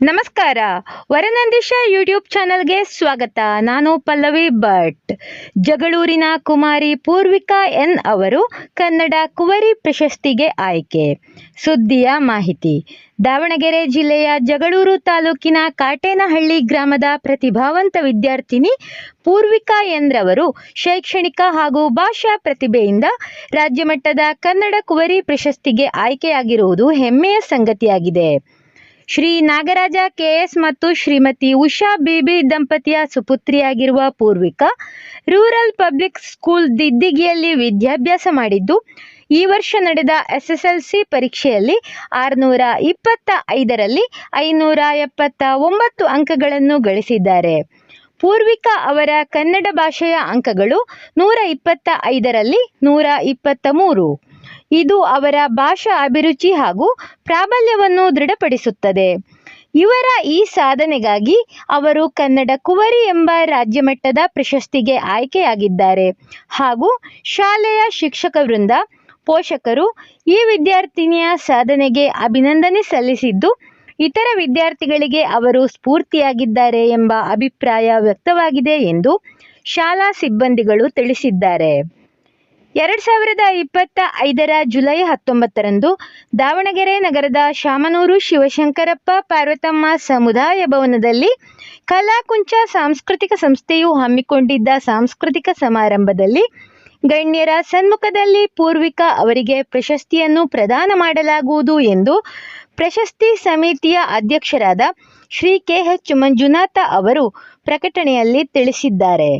ನಮಸ್ಕಾರ. ವರನಂದಿಶ ಯೂಟ್ಯೂಬ್ ಚಾನಲ್ಗೆ ಸ್ವಾಗತ. ನಾನು ಪಲ್ಲವಿ ಭಟ್. ಜಗಳೂರಿನ ಕುಮಾರಿ ಪೂರ್ವಿಕಾ ಎನ್ ಅವರು ಕನ್ನಡ ಕುವರಿ ಪ್ರಶಸ್ತಿಗೆ ಆಯ್ಕೆ. ಸುದ್ದಿಯ ಮಾಹಿತಿ. ದಾವಣಗೆರೆ ಜಿಲ್ಲೆಯ ಜಗಳೂರು ತಾಲೂಕಿನ ಕಾಟೇನಹಳ್ಳಿ ಗ್ರಾಮದ ಪ್ರತಿಭಾವಂತ ವಿದ್ಯಾರ್ಥಿನಿ ಪೂರ್ವಿಕಾ ಎನ್ ರವರು ಶೈಕ್ಷಣಿಕ ಹಾಗೂ ಭಾಷಾ ಪ್ರತಿಭೆಯಿಂದ ರಾಜ್ಯಮಟ್ಟದ ಕನ್ನಡ ಕುವರಿ ಪ್ರಶಸ್ತಿಗೆ ಆಯ್ಕೆಯಾಗಿರುವುದು ಹೆಮ್ಮೆಯ ಸಂಗತಿಯಾಗಿದೆ. ಶ್ರೀ ನಾಗರಾಜ ಕೆಎಸ್ ಮತ್ತು ಶ್ರೀಮತಿ ಉಷಾ ಬಿಬಿ ದಂಪತಿಯ ಸುಪುತ್ರಿಯಾಗಿರುವ ಪೂರ್ವಿಕಾ, ರೂರಲ್ ಪಬ್ಲಿಕ್ ಸ್ಕೂಲ್ ದಿದ್ದಿಗೆಯಲ್ಲಿ ವಿದ್ಯಾಭ್ಯಾಸ ಮಾಡಿದ್ದು, ಈ ವರ್ಷ ನಡೆದ ಎಸ್ಎಸ್ಎಲ್ಸಿ ಪರೀಕ್ಷೆಯಲ್ಲಿ ಆರುನೂರ ಇಪ್ಪತ್ತ ಐದರಲ್ಲಿ ಐನೂರ ಎಪ್ಪತ್ತ ಒಂಬತ್ತು ಅಂಕಗಳನ್ನು ಗಳಿಸಿದ್ದಾರೆ. ಪೂರ್ವಿಕಾ ಅವರ ಕನ್ನಡ ಭಾಷೆಯ ಅಂಕಗಳು ನೂರ ಇಪ್ಪತ್ತ ಐದರಲ್ಲಿ ನೂರ ಇಪ್ಪತ್ತ ಮೂರು. ಇದು ಅವರ ಭಾಷಾ ಅಭಿರುಚಿ ಹಾಗೂ ಪ್ರಾಬಲ್ಯವನ್ನು ದೃಢಪಡಿಸುತ್ತದೆ. ಇವರ ಈ ಸಾಧನೆಗಾಗಿ ಅವರು ಕನ್ನಡ ಕುವರಿ ಎಂಬ ರಾಜ್ಯಮಟ್ಟದ ಪ್ರಶಸ್ತಿಗೆ ಆಯ್ಕೆಯಾಗಿದ್ದಾರೆ. ಹಾಗೂ ಶಾಲೆಯ ಶಿಕ್ಷಕ ವೃಂದ, ಪೋಷಕರು ಈ ವಿದ್ಯಾರ್ಥಿನಿಯ ಸಾಧನೆಗೆ ಅಭಿನಂದನೆ ಸಲ್ಲಿಸಿದ್ದು, ಇತರ ವಿದ್ಯಾರ್ಥಿಗಳಿಗೆ ಅವರು ಸ್ಫೂರ್ತಿಯಾಗಿದ್ದಾರೆ ಎಂಬ ಅಭಿಪ್ರಾಯ ವ್ಯಕ್ತವಾಗಿದೆ ಎಂದು ಶಾಲಾ ಸಿಬ್ಬಂದಿಗಳು ತಿಳಿಸಿದ್ದಾರೆ. ಎರಡು ಸಾವಿರದ ಇಪ್ಪತ್ತ ಐದರ ಜುಲೈ ಹತ್ತೊಂಬತ್ತರಂದು ದಾವಣಗೆರೆ ನಗರದ ಶಾಮನೂರು ಶಿವಶಂಕರಪ್ಪ ಪಾರ್ವತಮ್ಮ ಸಮುದಾಯ ಭವನದಲ್ಲಿ ಕಲಾಕುಂಚ ಸಾಂಸ್ಕೃತಿಕ ಸಂಸ್ಥೆಯು ಹಮ್ಮಿಕೊಂಡಿದ್ದ ಸಾಂಸ್ಕೃತಿಕ ಸಮಾರಂಭದಲ್ಲಿ ಗಣ್ಯರ ಸನ್ಮುಖದಲ್ಲಿ ಪೂರ್ವಿಕ ಅವರಿಗೆ ಪ್ರಶಸ್ತಿಯನ್ನು ಪ್ರದಾನ ಮಾಡಲಾಗುವುದು ಎಂದು ಪ್ರಶಸ್ತಿ ಸಮಿತಿಯ ಅಧ್ಯಕ್ಷರಾದ ಶ್ರೀ ಕೆ ಎಚ್ ಮಂಜುನಾಥ ಅವರು ಪ್ರಕಟಣೆಯಲ್ಲಿ ತಿಳಿಸಿದ್ದಾರೆ.